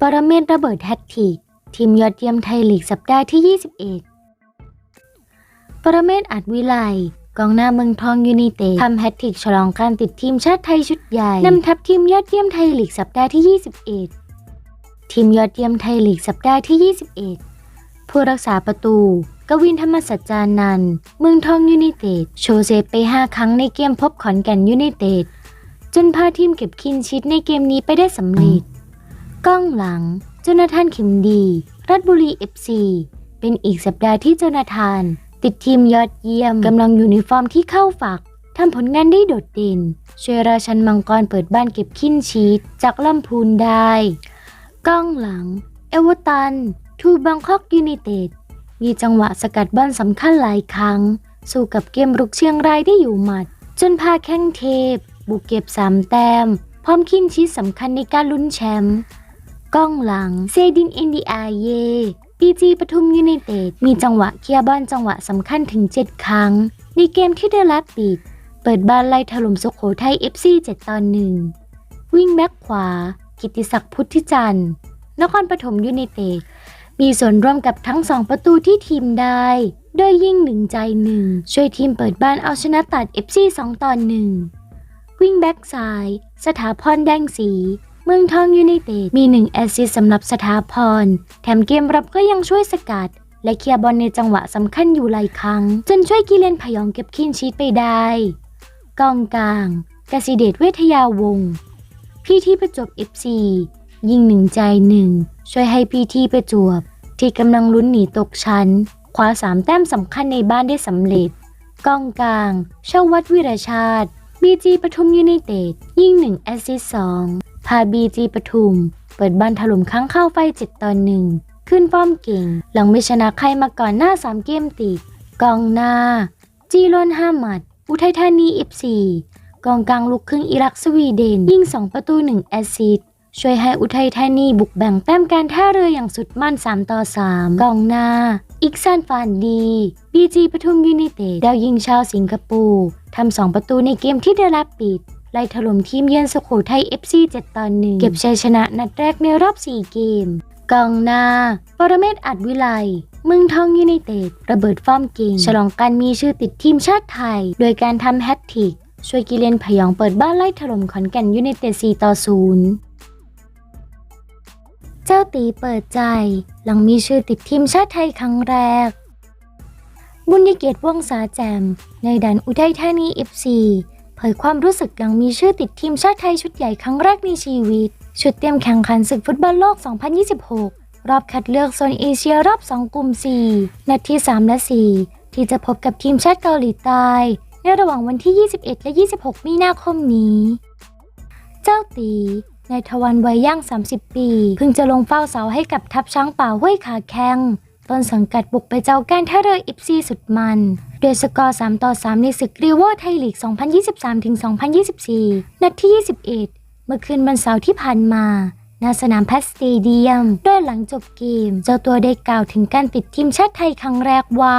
ปรเมศระเบิดแฮตทริกทีมยอดเยี่ยมไทยลีกสัปดาห์ที่ 21 ปรเมศอัดวิไลกองหน้าเมืองทองยูไนเต็ดทำแฮตทริกฉลองการติดทีมชาติไทยชุดใหญ่นำทัพทีมยอดเยี่ยมไทยลีกสัปดาห์ที่ 21 ทีมยอดเยี่ยมไทยลีกสัปดาห์ที่ 21 ผู้รักษาประตู กวินธรรมสัจจานันท์เมืองทองยูไนเต็ด โชว์เซฟไป 5 ครั้งในเกมพบขอนแก่นยูไนเต็ด จนพาทีมเก็บคินชิตในเกมนี้ไปได้สำเร็จกล้องหลังโจนาธานเข็มดี รัฐบุรี FC เป็นอีกสัปดาห์ที่โจนาธาน ติดทีมยอดเยี่ยมกำลังอยู่ในฟอร์มที่เข้าฝักทำผลงานได้โดดเด่น ช่วยราชันมังกรเปิดบ้านเก็บคินชีตจากลำพูนได้กล้องหลัง เอเวอร์ตัน ทูบังคอกยูไนเต็ด มีจังหวะสกัดบ้านสำคัญหลายครั้ง สู้กับเกมรุกเชียงรายได้อยู่หมัด จนพาแข้งเทพ บุกเก็บสามแต้ม พร้อมคินชีสสำคัญในการลุ้นแชมป์กล้องหลัง เซดินอินดีอาเยปีจีปทุมยูไนเต็ดมีจังหวะเคลียร์บอลจังหวะสำคัญถึง 7 ครั้ง ในเกมที่เดลับปิด เปิดบ้านไล่ถล่มสุโขทัย FC 7ต่อ1วิ่งแบ็กขวา กิติศักดิ์พุทธิจันทร์นครปฐมยูไนเต็ดมีส่วนร่วมกับทั้งสองประตูที่ทีมได้ โดยยิ่งหนึ่งใจหนึ่งช่วยทีมเปิดบ้านเอาชนะตัด FC 2ต่อ1 วิ่งแบ็กซ้าย สถาพรแดงสี เมืองทองยูไนเต็ดมีหนึ่งแอสซิสต์สำหรับสถาพร แถมเกมรับก็ยังช่วยสกัด และเคลียร์บอลในจังหวะสำคัญอยู่หลายครั้ง จนช่วยกิเลนพยองเก็บคลีนชีตไปได้ กองกลางกสิเดชเวทยาวงศ์พี่ที่ประจวบ FC ยิงหนึ่งใจหนึ่งช่วยให้พี่ที่ประจวบ ที่กำลังลุ้นหนีตกชั้นคว้าสามแต้มสำคัญในบ้านได้สำเร็จกองกลางชาวัตวิรชาติ บีจีปทุมยูไนเต็ดยิงหนึ่งแอสซิสต์สองพาบีจีปทุม เปิดบ้านถล่มค้างเข้าไฟเจ็ดต่อหนึ่งขึ้นป้อมเก่ง หลังไม่ชนะใครมาก่อนหน้าสามเกมติดกองหน้า จีรอนห้าหมัด อุทัยธานีอีฟซีกองกลางลูกครึ่งอิรักสวีเดน ยิง 2 ประตู 1 แอสซิสต์ ช่วยให้อุทัยธานีบุกแบ่งแต้มการท่าเรืออย่างสุดมั่น 3 ต่อ 3 กองหน้า อิกซานฟานดีบีจีปทุมยูไนเต็ดดาวยิงชาวสิงคโปร์ทำ2ประตูในเกมที่เดลับปิดไล่ถล่มทีมเยือนสุโขทัย FC 7 ต่อ 1 เก็บชัยชนะนัดแรกในรอบ 4 เกม กองหน้า ปรเมศอัดวิไลเมืองทองยูไนเต็ด ระเบิดฟอร์มเก่ง ฉลองการมีชื่อติดทีมชาติไทย โดยการทำแฮตทริก ช่วยกิเลนพยองเปิดบ้านไล่ถล่มขอนแก่นยูไนเต็ด 4 ต่อ 0 เจ้าตีเปิดใจ หลังมีชื่อติดทีมชาติไทยครั้งแรก บุญยเกียรติว่องสาแจม ในดันอุทัยธานี FC เผยความรู้สึกหลังมีชื่อติดทีมชาติไทยชุดใหญ่ครั้งแรกในชีวิต ชุดเตรียมแข่งขันศึกฟุตบอลโลก 2026 รอบคัดเลือกโซนเอเชียรอบ 2 กลุ่ม 4 นัดที่ 3 และ 4 ที่จะพบกับทีมชาติเกาหลีใต้ ในระหว่างวันที่ 21 และ 26 มีนาคมนี้ เจ้าตี ในทวันวัยย่าง 30 ปี เพิ่งจะลงเฝ้าเสาให้กับทัพช้างป่าห้วยขาแข้งต้นสังกัดบุกไปเจ้าแก้นท่าเรืออิฟซีสุดมัน โดยสกอร์ 3 ต่อ 3 ในศึกรีโวอร์ไทยลีก 2023-2024 นัดที่ 21 เมื่อคืนวันเสาร์ที่ผ่านมาณสนามแพทสเตเดียมโดยหลังจบเกม เจ้าตัวได้กล่าวถึงการติดทีมชาติไทยครั้งแรกว่า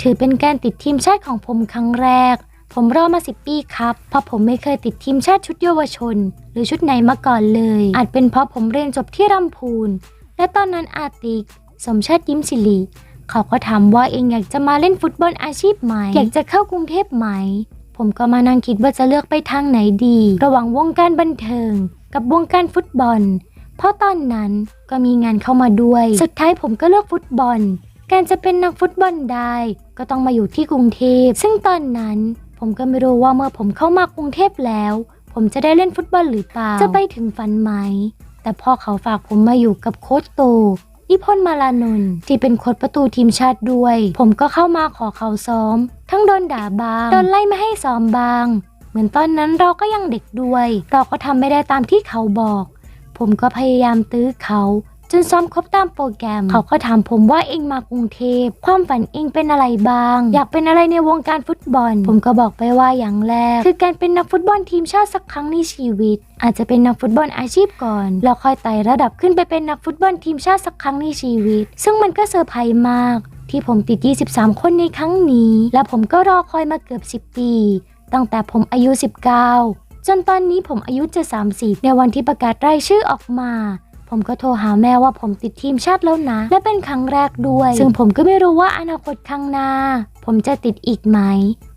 ถือเป็นการติดทีมชาติของผมครั้งแรก ผมรอมา10ปีครับเพราะผมไม่เคยติดทีมชาติชุดเยาวชน หรือชุดไหนมาก่อนเลย อาจเป็นเพราะผมเรียนจบที่รำพูน และตอนนั้นอาติก สมชาติยิ้มสิริเขาก็ถามว่าเองอยากจะมาเล่นฟุตบอลอาชีพไหม อยากจะเข้ากรุงเทพไหม ผมก็มานั่งคิดว่าจะเลือกไปทางไหนดี ระหว่างวงการบันเทิง กับวงการฟุตบอล เพราะตอนนั้นก็มีงานเข้ามาด้วย สุดท้ายผมก็เลือกฟุตบอล การจะเป็นนักฟุตบอลได้ ก็ต้องมาอยู่ที่กรุงเทพ ซึ่งตอนนั้น ผมก็ไม่รู้ว่าเมื่อผมเข้ามากรุงเทพแล้ว ผมจะได้เล่นฟุตบอลหรือเปล่า จะไปถึงฝันไหม แต่พ่อเขาฝากผมมาอยู่กับโค้ชโตนิพนธ์มาลานนท์ที่เป็นโค้ชประตูทีมชาติด้วย ผมก็เข้ามาขอเขาซ้อม ทั้งโดนด่าบางโดนไล่ไม่ให้ซ้อมบาง เหมือนตอนนั้นเราก็ยังเด็กด้วย เราก็ทำไม่ได้ตามที่เขาบอก ผมก็พยายามตื้อเขา นซ้อมครบตามโปรแกรม เขาก็ถามผมว่าเองมากรุงเทพ ความฝันเองเป็นอะไรบ้าง อยากเป็นอะไรในวงการฟุตบอล ผมก็บอกไปว่าอย่างแรก คือการเป็นนักฟุตบอลทีมชาติสักครั้งในชีวิต อาจจะเป็นนักฟุตบอลอาชีพก่อนแล้วค่อยไต่ระดับขึ้นไปเป็นนักฟุตบอลทีมชาติสักครั้งในชีวิต ซึ่งมันก็เซอร์ไพรส์มาก ที่ผมติด 23 คนในครั้งนี้ และผมก็รอคอยมาเกือบ 10 ปี ตั้งแต่ผมอายุ 19จนตอนนี้ผมอายุจะ30 ในวันที่ประกาศรายชื่อออกมา ผมก็โทรหาแม่ว่าผมติดทีมชาติแล้วนะ และเป็นครั้งแรกด้วย ซึ่งผมก็ไม่รู้ว่าอนาคตข้างหน้า ผมจะติดอีกไหม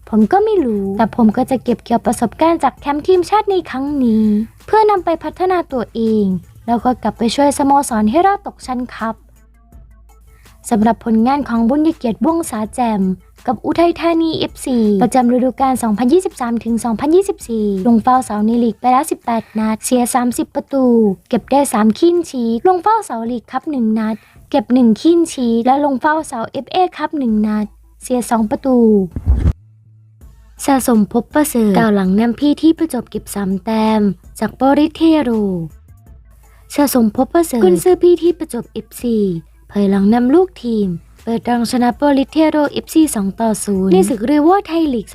ผมก็ไม่รู้ แต่ผมก็จะเก็บเกี่ยวประสบการณ์จากแคมป์ทีมชาติในครั้งนี้ เพื่อนำไปพัฒนาตัวเอง แล้วก็กลับไปช่วยสโมสรให้รอดตกชั้นครับ สำหรับผลงานของบุญยเกียรติบ่วงสาแจม กับอุทัยธานีเอฟซีประจำฤดูกาล 2023 ถึง 2024 ลงเฝ้าเสาในลีกไปแล้ว 18 นัด เสีย 30 ประตู เก็บได้3ขีนชีลงเฝ้าเสาลีกครับ 1 นัด เก็บ1ขีนชีและลงเฝ้าเสา FA ครับ 1 นัด เสีย 2 ประตูสะสมพบประเสริฐก่าวหลังแนมพี่ที่ประจบเก็บ3แต้ม จากบริเทโรสะสมพบประเสริฐกุนซื้อพี่ที่ประจบเอฟซี ภายหลังนำลูกทีม เปิดรังชนะโปลิเทโรอิฟซี2ต่อ0ในศึกเรเวอร์ไทยลีก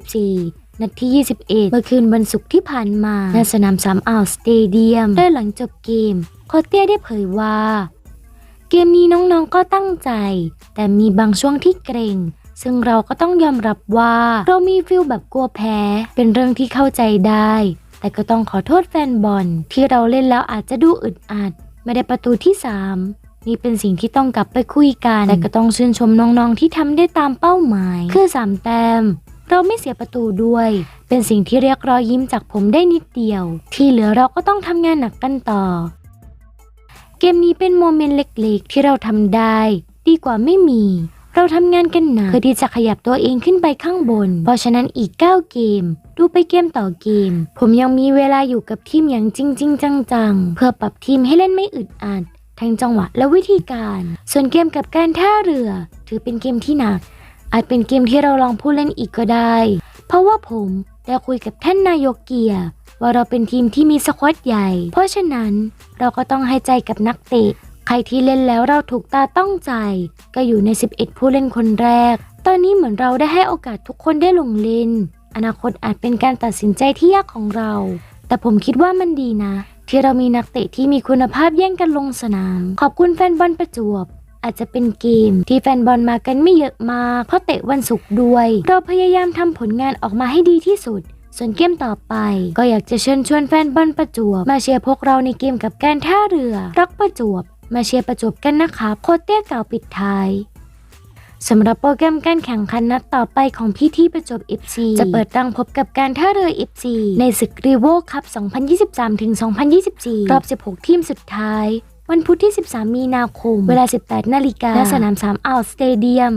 2023-2024นัดที่ 21 เมื่อคืนวันศุกร์ที่ผ่านมาณสนามสามอ่าวสเตเดียมได้หลังจบเกม โคเต้ได้เผยว่า เกมนี้น้องๆก็ตั้งใจ แต่มีบางช่วงที่เกรง ซึ่งเราก็ต้องยอมรับว่า เรามีฟิลแบบกลัวแพ้ เป็นเรื่องที่เข้าใจได้ แต่ก็ต้องขอโทษแฟนบอลที่เราเล่นแล้วอาจจะดูอึดอัด ไม่ได้ประตูที่ 3 นี่เป็นสิ่งที่ต้องกลับไปคุยกัน แต่ก็ต้องชื่นชมน้องๆที่ทำได้ตามเป้าหมาย คือ 3 แต้ม เราไม่เสียประตูด้วย เป็นสิ่งที่เรียกรอยยิ้มจากผมได้นิดเดียว ที่เหลือเราก็ต้องทำงานหนักกันต่อ เกมนี้เป็นโมเมนต์เล็กๆ ที่เราทำได้ ดีกว่าไม่มีเราทำงานกันหนักเพื่อที่จะขยับตัวเองขึ้นไปข้างบน เพราะฉะนั้นอีก 9 เกม ดูไปเกมต่อเกม ผมยังมีเวลาอยู่กับทีมอย่างจริงๆจังๆ เพื่อปรับทีมให้เล่นไม่อึดอัดทั้งจังหวะและวิธีการ ส่วนเกมกับการท่าเรือ ถือเป็นเกมที่หนัก อาจเป็นเกมที่เราลองผู้เล่นอีกก็ได้ เพราะว่าผมได้คุยกับท่านนายกเกียร์ว่าเราเป็นทีมที่มีสควอตใหญ่ เพราะฉะนั้นเราก็ต้องให้ใจกับนักเตะ ใครที่เล่นแล้วเราถูกตาต้องใจ ก็อยู่ใน 11 ผู้เล่นคนแรก ตอนนี้เหมือนเราได้ให้โอกาสทุกคนได้ลงเล่น อนาคตอาจเป็นการตัดสินใจที่ยากของเรา แต่ผมคิดว่ามันดีนะ ที่เรามีนักเตะที่มีคุณภาพแย่งกันลงสนาม ขอบคุณแฟนบอลประจวบ อาจจะเป็นเกมที่แฟนบอลมากันไม่เยอะมาก เพราะเตะวันศุกร์ด้วย เราพยายามทำผลงานออกมาให้ดีที่สุด ส่วนเกมต่อไป ก็อยากจะเชิญชวนแฟนบอลประจวบ มาเชียร์พวกเราในเกมกับการท่าเรือ รักประจวบ มาเชียร์ประจวบกันนะคะโคเต้กล่าวปิดท้าย สำหรับโปรแกรมการแข่งขันนัดต่อไปของพี่ที่ประจวบ FC จะเปิดรังพบกับการท่าเรือ FC ในศึกรีโวคัพ 2023-2024 รอบ 16 ทีมสุดท้าย วันพุธที่ 13 มีนาคม เวลา 18 นาฬิกาณสนาม3อ่าวสเตเดียม